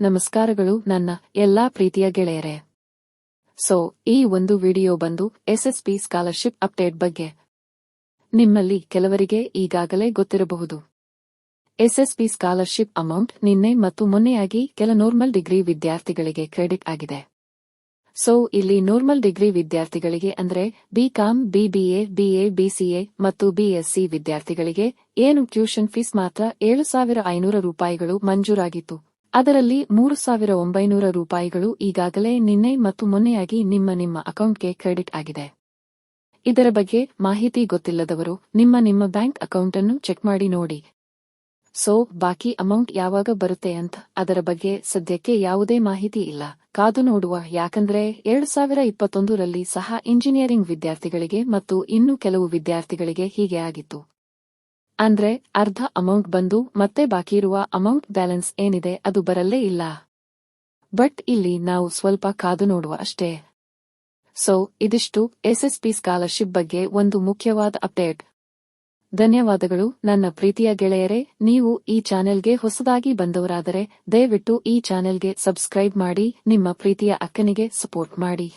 ನಮಸ್ಕಾರಗಳು ನನ್ನ ಎಲ್ಲಾ ಪ್ರೀತಿಯ ಗೆಳೆಯರೇ. ಸೊ ಈ ಒಂದು ವಿಡಿಯೋ ಬಂದು ಎಸ್ಎಸ್ಪಿ ಸ್ಕಾಲರ್ಶಿಪ್ ಅಪ್ಡೇಟ್ ಬಗ್ಗೆ. ನಿಮ್ಮಲ್ಲಿ ಕೆಲವರಿಗೆ ಈಗಾಗಲೇ ಗೊತ್ತಿರಬಹುದು. ಎಸ್ಎಸ್ಪಿ ಸ್ಕಾಲರ್ಶಿಪ್ ಅಮೌಂಟ್ ನಿನ್ನೆ ಮತ್ತು ಮೊನ್ನೆಯಾಗಿ ಕೆಲ ನಾರ್ಮಲ್ ಡಿಗ್ರಿ ವಿದ್ಯಾರ್ಥಿಗಳಿಗೆ ಕ್ರೆಡಿಟ್ ಆಗಿದೆ. ಸೊ ಇಲ್ಲಿ ನಾರ್ಮಲ್ ಡಿಗ್ರಿ ವಿದ್ಯಾರ್ಥಿಗಳಿಗೆ ಅಂದ್ರೆ ಬಿಕಾಂ ಬಿಬಿಎ ಬಿಎ ಬಿಸಿಎ ಮತ್ತು ಬಿಎಸ್ಸಿ ವಿದ್ಯಾರ್ಥಿಗಳಿಗೆ ಏನು ಟ್ಯೂಷನ್ ಫೀಸ್ ಮಾತ್ರ ಏಳು ಸಾವಿರ ಐನೂರ ರೂಪಾಯಿಗಳು ಮಂಜೂರಾಗಿತ್ತು. ಅದರಲ್ಲಿ ಮೂರು ಸಾವಿರ ಒಂಬೈನೂರ ರೂಪಾಯಿಗಳು ಈಗಾಗಲೇ ನಿನ್ನೆ ಮತ್ತು ಮೊನ್ನೆಯಾಗಿ ನಿಮ್ಮ ನಿಮ್ಮ ಅಕೌಂಟ್ಗೆ ಕ್ರೆಡಿಟ್ ಆಗಿದೆ. ಇದರ ಬಗ್ಗೆ ಮಾಹಿತಿ ಗೊತ್ತಿಲ್ಲದವರು ನಿಮ್ಮ ನಿಮ್ಮ ಬ್ಯಾಂಕ್ ಅಕೌಂಟ್ ಅನ್ನು ಚೆಕ್ ಮಾಡಿ ನೋಡಿ. ಸೊ, ಬಾಕಿ ಅಮೌಂಟ್ ಯಾವಾಗ ಬರುತ್ತೆ ಅಂತ ಅದರ ಬಗ್ಗೆ ಸದ್ಯಕ್ಕೆ ಯಾವುದೇ ಮಾಹಿತಿ ಇಲ್ಲ. ಕಾದು ನೋಡುವ, ಯಾಕಂದ್ರೆ ಎರಡು ಸಾವಿರ ಇಪ್ಪತ್ತೊಂದರಲ್ಲಿ ಸಹ ಇಂಜಿನಿಯರಿಂಗ್ ವಿದ್ಯಾರ್ಥಿಗಳಿಗೆ ಮತ್ತು ಇನ್ನೂ ಕೆಲವು ವಿದ್ಯಾರ್ಥಿಗಳಿಗೆ ಹೀಗೆ ಆಗಿತ್ತು. ಅಂದ್ರೆ ಅರ್ಧ ಅಮೌಂಟ್ ಬಂದು ಮತ್ತೆ ಬಾಕಿ ಇರುವ ಅಮೌಂಟ್ ಬ್ಯಾಲೆನ್ಸ್ ಏನಿದೆ ಅದು ಬರಲ್ಲೇ ಇಲ್ಲ. ಬಟ್ ಇಲ್ಲಿ ನಾವು ಸ್ವಲ್ಪ ಕಾದು ನೋಡುವ ಅಷ್ಟೇ. ಸೊ ಇದಿಷ್ಟು ಎಸ್ಎಸ್ಪಿ ಸ್ಕಾಲರ್ಶಿಪ್ ಬಗ್ಗೆ ಒಂದು ಮುಖ್ಯವಾದ ಅಪ್ಡೇಟ್ ಧನ್ಯವಾದಗಳು ನನ್ನ ಪ್ರೀತಿಯ ಗೆಳೆಯರೇ, ನೀವು ಈ ಚಾನೆಲ್ಗೆ ಹೊಸದಾಗಿ ಬಂದವರಾದರೆ ದಯವಿಟ್ಟು ಈ ಚಾನೆಲ್ಗೆ ಸಬ್ಸ್ಕ್ರೈಬ್ ಮಾಡಿ, ನಿಮ್ಮ ಪ್ರೀತಿಯ ಅಕ್ಕನಿಗೆ ಸಪೋರ್ಟ್ ಮಾಡಿ.